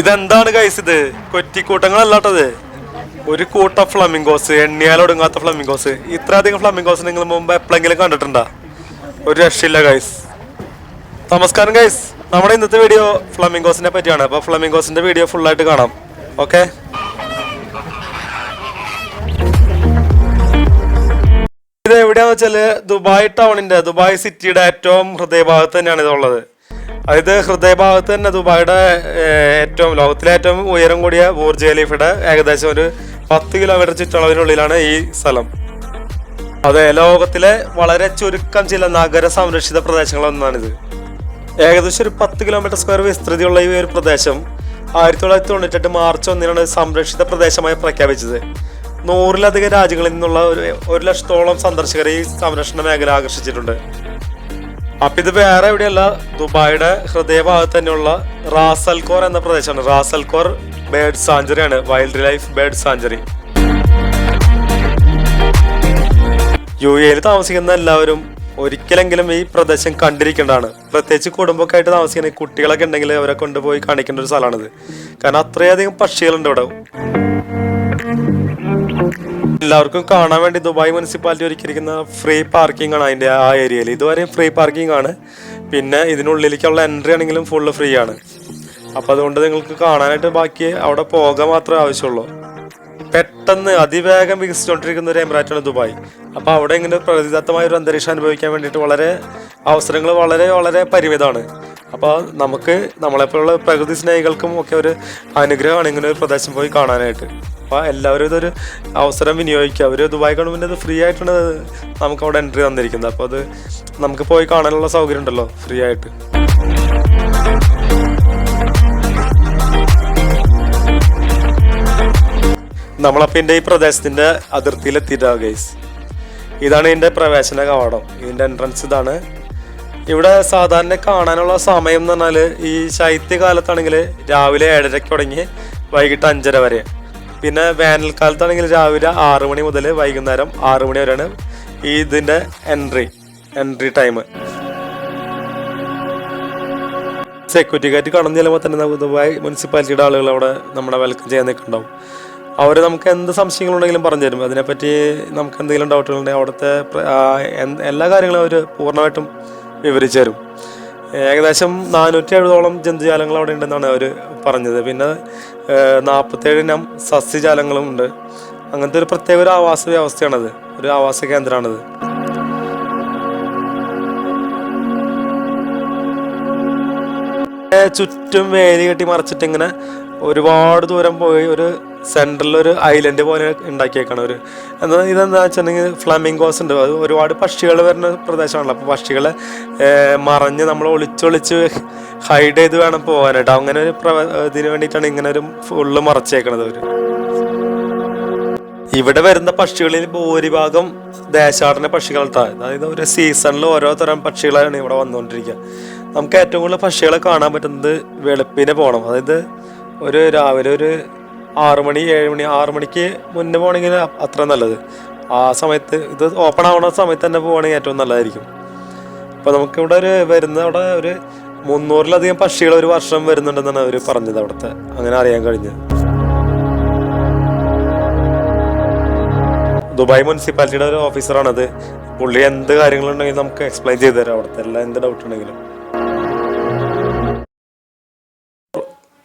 ഇതെന്താണ് കൈസ് ഇത്? കൊറ്റിക്കൂട്ടങ്ങളല്ലാട്ടത് ഒരു കൂട്ടം ഫ്ലമിംഗോസ് എണ്ണിയാലൊടുങ്ങാത്ത ഫ്ലമിംഗോസ് ഇത്രയധികം ഫ്ലമിംഗോസ് നിങ്ങൾ മുമ്പ് എപ്പോഴെങ്കിലും കണ്ടിട്ടുണ്ടോ? ഒരു രക്ഷയില്ല ഗൈസ് നമസ്കാരം ഗൈസ് നമ്മുടെ ഇന്നത്തെ വീഡിയോ ഫ്ലമിംഗോസിനെ പറ്റിയാണ്. അപ്പോൾ ഫ്ലമിംഗോസിന്റെ വീഡിയോ ഫുൾ ആയിട്ട് കാണാം. ഓക്കെ ഇത് എവിടെയാന്ന് വെച്ചാൽ ദുബായ് ടൗണിന്റെ ദുബായ് സിറ്റിയുടെ ഏറ്റവും ഹൃദയഭാഗത്ത് തന്നെയാണ് ഇതുള്ളത്. അതായത് ഹൃദയഭാഗത്ത് തന്നെ ദുബായുടെ ഏറ്റവും ലോകത്തിലെ ഏറ്റവും ഉയരം കൂടിയ ബൂർജ് ഖലീഫയുടെ ഏകദേശം ഒരു പത്ത് കിലോമീറ്റർ ചുറ്റളവിനുള്ളിലാണ് ഈ സ്ഥലം. അതെ ലോകത്തിലെ വളരെ ചുരുക്കം ചില നഗര സംരക്ഷിത പ്രദേശങ്ങളൊന്നാണിത്. ഏകദേശം ഒരു പത്ത് കിലോമീറ്റർ സ്ക്വയർ വിസ്തൃതിയുള്ള ഈ ഒരു പ്രദേശം ആയിരത്തി തൊള്ളായിരത്തി തൊണ്ണൂറ്റെട്ട് മാർച്ച് ഒന്നിനാണ് സംരക്ഷിത പ്രദേശമായി പ്രഖ്യാപിച്ചത്. നൂറിലധികം രാജ്യങ്ങളിൽ നിന്നുള്ള ഒരു ഒരു ലക്ഷത്തോളം സന്ദർശകരെ ഈ സംരക്ഷണ മേഖല ആകർഷിച്ചിട്ടുണ്ട്. അപ്പൊ ഇത് വേറെ എവിടെയല്ല ദുബായിയുടെ ഹൃദയഭാഗത്ത് തന്നെയുള്ള റാസൽകോർ എന്ന പ്രദേശമാണ്. Ras Al Khor bird sanctuary ആണ് wildlife bird sanctuary. U എയിൽ താമസിക്കുന്ന എല്ലാവരും ഒരിക്കലെങ്കിലും ഈ പ്രദേശം കണ്ടിരിക്കേണ്ടതാണ്. പ്രത്യേകിച്ച് കുടുംബമൊക്കെ ആയിട്ട് താമസിക്കുന്ന കുട്ടികളൊക്കെ ഉണ്ടെങ്കിൽ അവരെ കൊണ്ടുപോയി കാണിക്കേണ്ട ഒരു സ്ഥലമാണിത്. കാരണം അത്രയധികം പക്ഷികളുണ്ട് ഇവിടെ. എല്ലാവർക്കും കാണാൻ വേണ്ടി ദുബായ് മുനിസിപ്പാലിറ്റി ഒരുക്കിയിരിക്കുന്ന ഫ്രീ പാർക്കിംഗ് ആണ് അതിന്റെ ആ ഏരിയയിൽ. ഇതുവരെയും ഫ്രീ പാർക്കിംഗ് ആണ്. പിന്നെ ഇതിനുള്ളിലേക്കുള്ള എൻട്രി ആണെങ്കിലും ഫുള്ള് ഫ്രീ ആണ്. അപ്പോൾ അതുകൊണ്ട് നിങ്ങൾക്ക് കാണാനായിട്ട് ബാക്കി അവിടെ പോകാൻ മാത്രമേ ആവശ്യമുള്ളൂ. പെട്ടെന്ന് അതിവേഗം വികസിച്ചുകൊണ്ടിരിക്കുന്ന ഒരു എമിറേറ്റാണ് ദുബായ്. അപ്പോൾ അവിടെ ഇങ്ങനെ പ്രതിദത്തമായ ഒരു അന്തരീക്ഷം അനുഭവിക്കാൻ വേണ്ടിയിട്ട് വളരെ അവസരങ്ങൾ വളരെ വളരെ പരിമിതമാണ്. അപ്പോൾ നമുക്ക് നമ്മളെപ്പോലുള്ള പ്രകൃതി സ്നേഹികൾക്കും ഒക്കെ ഒരു അനുഗ്രഹമാണ് ഇങ്ങനെ ഒരു പ്രദേശം പോയി കാണാനായിട്ട്. അപ്പോൾ എല്ലാവരും ഇതൊരു അവസരം വിനിയോഗിക്കുക. അവർ ദുബായ് ഗവൺമെന്റ് അത് ഫ്രീ ആയിട്ടാണ് നമുക്ക് അവിടെ എൻട്രി തന്നിരിക്കുന്നത്. അപ്പോൾ അത് നമുക്ക് പോയി കാണാനുള്ള സൗകര്യം ഉണ്ടല്ലോ ഫ്രീ ആയിട്ട്. നമ്മളപ്പോൾ എന്റെ ഈ പ്രദേശത്തിന്റെ അതിർത്തിയിലെത്തിയിട്ടാണ് ഗൈസ് ഇതാണ് ഇതിന്റെ പ്രവേശന കവാടം. ഇതിന്റെ എൻട്രൻസ് ഇതാണ് ഇവിടെ സാധാരണ കാണാനുള്ള സമയം എന്ന് പറഞ്ഞാൽ ഈ ശൈത്യകാലത്താണെങ്കിൽ രാവിലെ ഏഴരയ്ക്ക് തുടങ്ങി വൈകിട്ട് അഞ്ചര വരെ. പിന്നെ വേനൽക്കാലത്താണെങ്കിൽ രാവിലെ ആറു മണി മുതൽ വൈകുന്നേരം ആറു മണി വരെയാണ് ഈ ഇതിന്റെ entry entry time. Security guard കടന്നു ചെല്ലുമ്പോൾ തന്നെ ദുബായ് മുനിസിപ്പാലിറ്റിയുടെ ആളുകൾ അവിടെ നമ്മളെ വെൽക്കം ചെയ്യാൻ നിൽക്കുന്നുണ്ടാവും. അവർ നമുക്ക് എന്ത് സംശയങ്ങളുണ്ടെങ്കിലും പറഞ്ഞു തരും. അതിനെപ്പറ്റി നമുക്ക് എന്തെങ്കിലും ഡൗട്ടുകളുണ്ടെങ്കിൽ അവിടുത്തെ എല്ലാ കാര്യങ്ങളും അവർ പൂർണമായിട്ടും വിവരിച്ചു ഏകദേശം നാനൂറ്റി എഴുപതോളം ജന്തുജാലങ്ങൾ അവിടെ ഉണ്ടെന്നാണ് അവർ പറഞ്ഞത്. പിന്നെ നാൽപ്പത്തേഴ് ഇനം സസ്യജാലങ്ങളും ഉണ്ട്. അങ്ങനത്തെ ഒരു പ്രത്യേക ഒരു ആവാസ വ്യവസ്ഥയാണത്. ഒരു ആവാസ കേന്ദ്രമാണിത്. ചുറ്റും വേലി കെട്ടി മറച്ചിട്ട് ഇങ്ങനെ ഒരുപാട് ദൂരം പോയി ഒരു സെൻട്രലിൽ ഒരു ഐലൻഡ് പോലെ ഉണ്ടാക്കിയേക്കാണ് ഒരു എന്നാൽ ഇതെന്താ വെച്ചിട്ടുണ്ടെങ്കിൽ ഫ്ലമിംഗോസ് ഉണ്ട്. അത് ഒരുപാട് പക്ഷികൾ വരുന്ന പ്രദേശമാണല്ലോ. അപ്പോൾ പക്ഷികളെ മറഞ്ഞ് നമ്മൾ ഒളിച്ചൊളിച്ച് ഹൈഡ് ചെയ്ത് വേണം പോകാനായിട്ട്. അങ്ങനെ ഒരു പ്രവ- ഇതിന് വേണ്ടിയിട്ടാണ് ഇങ്ങനെ ഒരു ഫുള്ള് മറച്ചേക്കണത് അവർ ഇവിടെ വരുന്ന പക്ഷികളിൽ ഭൂരിഭാഗം ദേശാടന പക്ഷികളാണ് അതായത് ഒരു സീസണിൽ ഓരോ തരം പക്ഷികളാണ് ഇവിടെ വന്നുകൊണ്ടിരിക്കുക. നമുക്ക് ഏറ്റവും കൂടുതൽ പക്ഷികളെ കാണാൻ പറ്റുന്നത് വെളുപ്പിനെ പോകണം അതായത് ഒരു രാവിലെ ഒരു ആറ് മണി ഏഴ് മണി ആറ് മണിക്ക് മുന്നേ പോകണമെങ്കിൽ അത്ര നല്ലത്. ആ സമയത്ത് ഇത് ഓപ്പൺ ആവുന്ന സമയത്ത് തന്നെ പോവുകയാണെങ്കിൽ ഏറ്റവും നല്ലതായിരിക്കും. അപ്പോൾ നമുക്കിവിടെ ഒരു വരുന്ന അവിടെ ഒരു മുന്നൂറിലധികം പക്ഷികൾ ഒരു വർഷം വരുന്നുണ്ടെന്നാണ് അവർ പറഞ്ഞത് അവിടുത്തെ. അങ്ങനെ അറിയാൻ കഴിഞ്ഞത്. ദുബായ് മുനിസിപ്പാലിറ്റിയുടെ ഒരു ഓഫീസറാണത് പുള്ളി എന്ത് കാര്യങ്ങളുണ്ടെങ്കിലും നമുക്ക് എക്സ്പ്ലെയിൻ ചെയ്തു തരാം. അവിടുത്തെ എല്ലാം എന്ത് ഡൗട്ട് ഉണ്ടെങ്കിലും.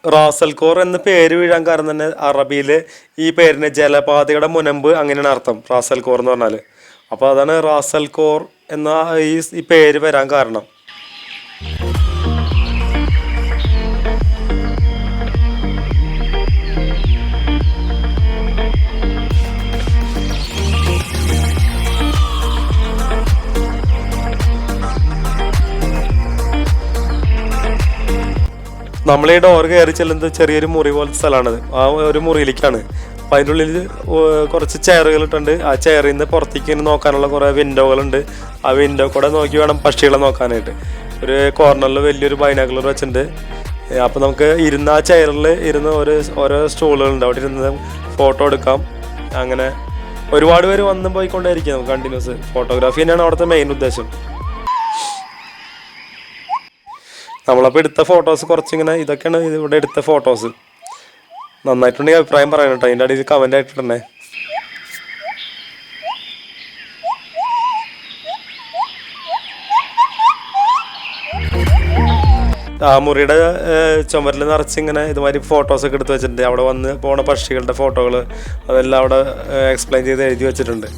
റാസൽകോർ എന്ന പേര് വീഴാൻ കാരണം തന്നെ അറബിയിൽ ഈ പേരിന് ജലപാതയുടെ മുനമ്പ് അങ്ങനെയാണ് അർത്ഥം റാസൽ കോർ എന്ന് പറഞ്ഞാൽ അപ്പോൾ അതാണ് റാസൽ കോർ എന്ന ഈ പേര് വരാൻ കാരണം. നമ്മൾ ഡോർ കയറി ചെല്ലുന്നത് ചെറിയൊരു മുറി പോലത്തെ സ്ഥലമാണത് ആ ഒരു മുറിയിലേക്കാണ്. അപ്പം അതിന്റെ ഉള്ളിൽ കുറച്ച് ചെയറുകൾ ഇട്ടുണ്ട്. ആ ചെയറിൽ നിന്ന് പുറത്തേക്ക് ഇങ്ങനെ നോക്കാനുള്ള കുറേ വിൻഡോകളുണ്ട് ആ വിൻഡോ കൂടെ നോക്കി വേണം പക്ഷികളെ നോക്കാനായിട്ട്. ഒരു കോർണറിൽ വലിയൊരു ബൈനാക്കുലർ വെച്ചിട്ടുണ്ട്. അപ്പം നമുക്ക് ഇരുന്ന ആ ചെയറിൽ ഇരുന്ന് ഒരു ഓരോ സ്റ്റൂളുകളുണ്ട് അവിടെ ഇരുന്ന് ഫോട്ടോ എടുക്കാം. അങ്ങനെ ഒരുപാട് പേര് വന്നും പോയിക്കൊണ്ടേയിരിക്കും നമുക്ക് കണ്ടിന്യൂസ് ഫോട്ടോഗ്രാഫി തന്നെയാണ് അവിടുത്തെ മെയിൻ ഉദ്ദേശം. നമ്മളപ്പോൾ എടുത്ത ഫോട്ടോസ് കുറച്ചിങ്ങനെ ഇതൊക്കെയാണ് ഇത് ഇവിടെ എടുത്ത ഫോട്ടോസ് നന്നായിട്ടുണ്ടെങ്കിൽ അഭിപ്രായം പറയണം കേട്ടോ. അതിന്റെ അടിയിൽ കമന്റ് ആയിട്ടിടണേ. ആ മുറിയുടെ ചുമരിൽ നിറച്ചിങ്ങനെ ഇതുമാതിരി ഫോട്ടോസൊക്കെ എടുത്ത് വെച്ചിട്ടുണ്ട്. അവിടെ വന്ന് പോണ പക്ഷികളുടെ ഫോട്ടോകൾ അതെല്ലാം അവിടെ എക്സ്പ്ലെയിൻ ചെയ്ത് എഴുതി വെച്ചിട്ടുണ്ട്.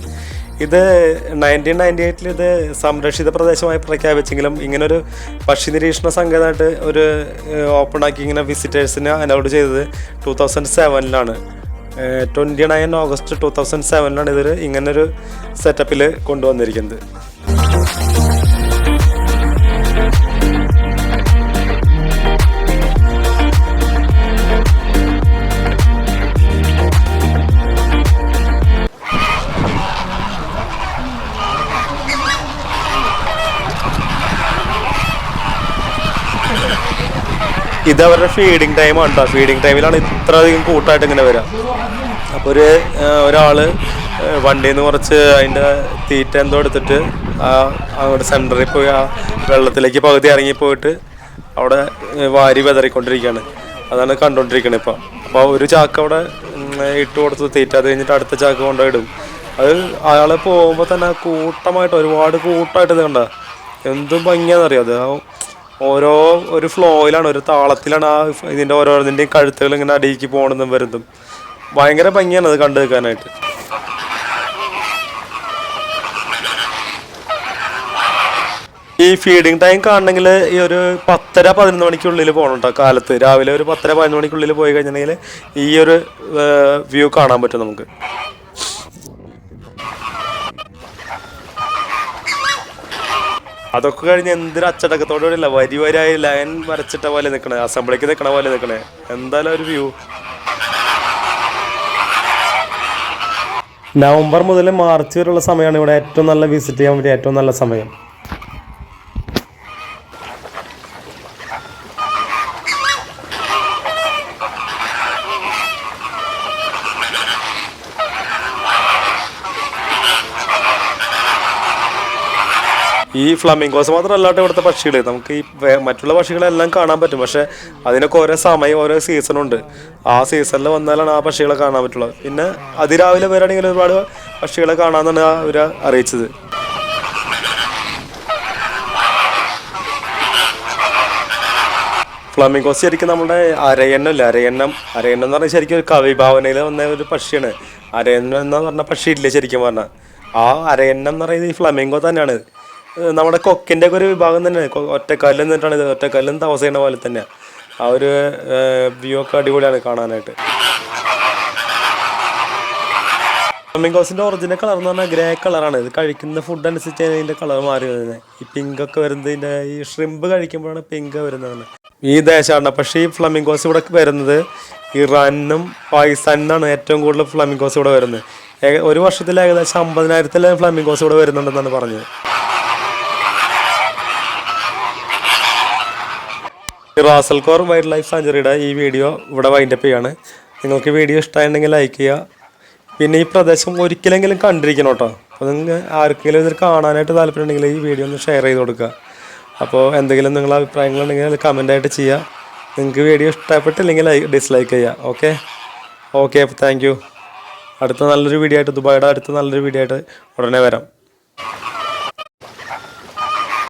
ഇത് നയന്റീൻ നയന്റി എയ്റ്റിൽ ഇത് സംരക്ഷിത പ്രദേശമായി പ്രഖ്യാപിച്ചെങ്കിലും ഇങ്ങനൊരു പക്ഷി നിരീക്ഷണ സംഘമായിട്ട് ഒരു ഓപ്പൺ ആക്കി ഇങ്ങനെ വിസിറ്റേഴ്സിനെ അലൗഡ് ചെയ്തത് two thousand സെവനിലാണ് twenty nine August two thousand സെവനിലാണ് ഇതൊരു ഇങ്ങനൊരു സെറ്റപ്പിൽ കൊണ്ടുവന്നിരിക്കുന്നത്. ഇത് അവരുടെ ഫീഡിങ് ടൈമാണ് കേട്ടോ ഫീഡിങ് ടൈമിലാണ് ഇത്ര അധികം കൂട്ടായിട്ട് ഇങ്ങനെ വരിക അപ്പോൾ ഒരു ഒരാൾ വണ്ടിയിൽ നിന്ന് കുറച്ച് അതിന്റെ തീറ്റ എന്തോ എടുത്തിട്ട് ആ അവിടെ സെന്ററിൽ പോയി ആ വെള്ളത്തിലേക്ക് പകുതി ഇറങ്ങി പോയിട്ട് അവിടെ വാരി വിതറിക്കൊണ്ടിരിക്കുകയാണ് അതാണ് കണ്ടുകൊണ്ടിരിക്കുന്നത് ഇപ്പോൾ അപ്പോൾ ഒരു ചാക്ക് അവിടെ ഇട്ട് കൊടുത്ത് തീറ്റ അത് കഴിഞ്ഞിട്ട് അടുത്ത ചാക്ക് കൊണ്ടുപോയിടും. അത് അയാളെ പോകുമ്പോൾ തന്നെ കൂട്ടമായിട്ട് ഒരുപാട് കൂട്ടമായിട്ട് ഇത് കണ്ട. എന്തും ഭംഗിയാണെന്നറിയാം അത് ഓരോ ഒരു ഫ്ലോയിലാണ് ഒരു താളത്തിലാണ് ആ ഇതിന്റെ ഓരോന്നിന്റെയും കഴുത്തുകൾ ഇങ്ങനെ അടിയിലേക്ക് പോകണമെന്നും വരുന്നതും. ഭയങ്കര ഭംഗിയാണ് അത് കണ്ടു നിൽക്കാനായിട്ട് ഈ ഫീഡിങ് ടൈം കാണണമെങ്കിൽ ഈ ഒരു പത്തര പതിനൊന്ന് മണിക്കുള്ളിൽ പോകണം കേട്ടോ കാലത്ത്. രാവിലെ ഒരു പത്തര പതിനൊന്ന് മണിക്കുള്ളിൽ പോയി കഴിഞ്ഞിട്ടുണ്ടെങ്കിൽ ഈ ഒരു വ്യൂ കാണാൻ പറ്റും നമുക്ക്. അതൊക്കെ കഴിഞ്ഞ് എന്തൊരു അച്ചടക്കത്തോടെ ഇല്ല വരി വരിയായി ലൈൻ വരച്ചിട്ട പോലെ നിൽക്കണേ അസംബ്ലിക്ക് നിൽക്കണ പോലെ നിൽക്കണേ എന്തായാലും ഒരു വ്യൂ നവംബർ മുതൽ മാർച്ച് വരെയുള്ള സമയമാണ് ഇവിടെ ഏറ്റവും നല്ല വിസിറ്റ് ചെയ്യാൻ പറ്റിയ ഏറ്റവും നല്ല സമയം. ഈ ഫ്ലമിംഗോസ് മാത്രമല്ലാട്ട് ഇവിടുത്തെ പക്ഷികൾ നമുക്ക് ഈ മറ്റുള്ള പക്ഷികളെല്ലാം കാണാൻ പറ്റും. പക്ഷെ അതിനൊക്കെ ഓരോ സമയം ഓരോ സീസണുണ്ട് ആ സീസണിൽ വന്നാലാണ് ആ പക്ഷികളെ കാണാൻ പറ്റുള്ളൂ പിന്നെ അതിരാവിലെ വരാണെങ്കിൽ ഒരുപാട് പക്ഷികളെ കാണാമെന്നാണ് അവർ അറിയിച്ചത്. ഫ്ലമിംഗോസ് ശരിക്കും നമ്മുടെ അരയണ്ണല്ലേ അരയണ്ണം അരയണ്ണം എന്ന് പറഞ്ഞാൽ ശരിക്കും ഒരു കവിഭാവനയിൽ വന്ന ഒരു പക്ഷിയാണ്. അരയണ്ണം എന്ന് പറഞ്ഞ പക്ഷി ഇല്ലേ ശരിക്കും പറഞ്ഞാൽ? ആ അരയണ്ണം എന്ന് പറയുന്നത് ഈ ഫ്ലമിംഗോ തന്നെയാണ്. നമ്മുടെ കൊക്കിന്റെ ഒക്കെ ഒരു വിഭാഗം തന്നെയാണ് കൊ- ഒറ്റക്കല്ല് എന്നിട്ടാണ് ഇത് ഒറ്റക്കല്ലും താമസിക്കുന്ന പോലെ തന്നെയാണ് ആ ഒരു വ്യൂ ഒക്കെ അടിപൊളിയാണ് കാണാനായിട്ട്. ഫ്ലമിംഗോസിന്റെ ഒറിജിനൽ കളർ എന്ന് പറഞ്ഞാൽ ഗ്രേ കളറാണ് ഇത് കഴിക്കുന്ന ഫുഡ് അനുസരിച്ച് ഇതിന്റെ കളർ മാറി വരുന്നത് ഈ പിങ്ക് ഒക്കെ വരുന്നതിന്റെ ഈ ഷ്രിമ്പ് കഴിക്കുമ്പോഴാണ് പിങ്ക് വരുന്നത്. ഈ ദേശമാണ് പക്ഷേ ഈ ഫ്ലമിംഗോസ് ഇവിടെ വരുന്നത് ഇറാനും പാകിസ്ഥാനിന്നാണ് ഏറ്റവും കൂടുതൽ ഫ്ലമിംഗോസ് ഇവിടെ വരുന്നത്. ഒരു വർഷത്തിൽ ഏകദേശം അമ്പതിനായിരത്തിലെ ഫ്ലമിംഗോസ് ഇവിടെ വരുന്നുണ്ടെന്നാണ് പറഞ്ഞത്. റാസൽകോർ വൈൽഡ് ലൈഫ് സാഞ്ചുറിയുടെ ഈ വീഡിയോ ഇവിടെ വൈൻഡപ്പ് ചെയ്യാണ്. നിങ്ങൾക്ക് വീഡിയോ ഇഷ്ടമായിട്ടുണ്ടെങ്കിൽ ലൈക്ക് ചെയ്യുക. പിന്നെ ഈ പ്രദേശം ഒരിക്കലെങ്കിലും കണ്ടിരിക്കണം കേട്ടോ. അപ്പോൾ നിങ്ങൾ ആർക്കെങ്കിലും ഇതിൽ കാണാനായിട്ട് താല്പര്യമുണ്ടെങ്കിൽ ഈ വീഡിയോ ഒന്ന് ഷെയർ ചെയ്ത് കൊടുക്കുക. അപ്പോൾ എന്തെങ്കിലും നിങ്ങളുടെ അഭിപ്രായങ്ങളുണ്ടെങ്കിൽ അത് കമന്റായിട്ട് ചെയ്യുക. നിങ്ങൾക്ക് വീഡിയോ ഇഷ്ടപ്പെട്ടില്ലെങ്കിൽ ഡിസ്ലൈക്ക് ചെയ്യുക. ഓക്കെ ഓക്കെ അപ്പോൾ താങ്ക് അടുത്ത നല്ലൊരു വീഡിയോ ആയിട്ട് ദുബായിയുടെ അടുത്ത നല്ലൊരു വീഡിയോ ആയിട്ട് ഉടനെ വരാം.